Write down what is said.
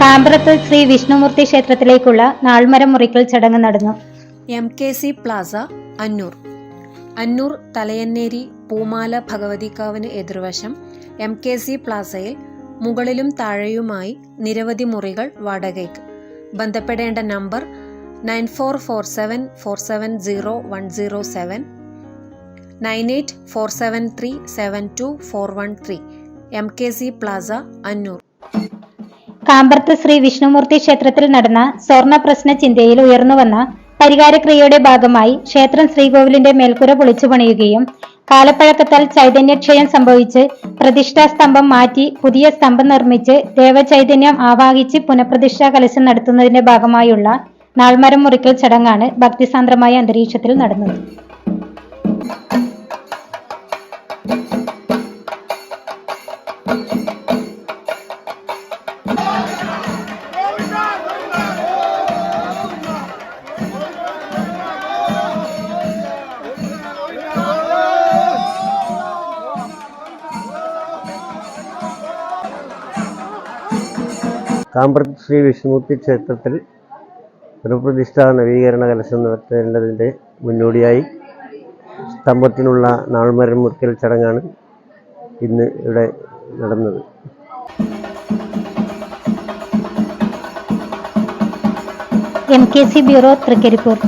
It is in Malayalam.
കാമ്പ്രത്ത് ശ്രീ വിഷ്ണുമൂർത്തി ക്ഷേത്രത്തിലേക്കുള്ള നാൾമരം മുറിക്കൽ ചടങ്ങ് നടന്നു. M K C plaza Annur. Annur Thalayanneri പൂമാല ഭഗവതിക്കാവിന് എതിർവശം എം കെ സി പ്ലാസയിൽ മുകളിലും താഴെയുമായി നിരവധി മുറികൾ വാടകയ്ക്ക്. ബന്ധപ്പെടേണ്ട number nine four four seven four seven zero one zero seven nine eight four seven three seven two four one three M K C plaza Annur. കാമ്പർത്ത് Shri Vishnumurthy ക്ഷേത്രത്തിൽ നടന്ന സ്വർണ പ്രശ്ന ചിന്തയിൽ ഉയർന്നുവന്ന പരിഹാരക്രിയയുടെ ഭാഗമായി ക്ഷേത്രം ശ്രീകോവിലിന്റെ മേൽക്കൂര പൊളിച്ചു പണിയുകയും കാലപ്പഴക്കത്താൽ ചൈതന്യക്ഷയം സംഭവിച്ച് പ്രതിഷ്ഠാ സ്തംഭം മാറ്റി പുതിയ സ്തംഭം നിർമ്മിച്ച് ദേവചൈതന്യം ആവാഹിച്ച് പുനഃപ്രതിഷ്ഠാ കലശം നടത്തുന്നതിന്റെ ഭാഗമായുള്ള നാൾമരം മുറിക്കൽ ചടങ്ങാണ് ഭക്തിസാന്ദ്രമായ അന്തരീക്ഷത്തിൽ നടന്നത്. കാമ്പ്രത്ത് ശ്രീ വിഷ്ണുമൂർത്തി ക്ഷേത്രത്തിൽ പുനഃപ്രതിഷ്ഠ നവീകരണ കലശം നടത്തേണ്ടതിന്റെ മുന്നോടിയായി സ്തംഭത്തിനുള്ള നാൾമരം മുറിക്കൽ ചടങ്ങാണ് ഇന്ന് ഇവിടെ നടന്നത്. M K C bureau Thrikaripur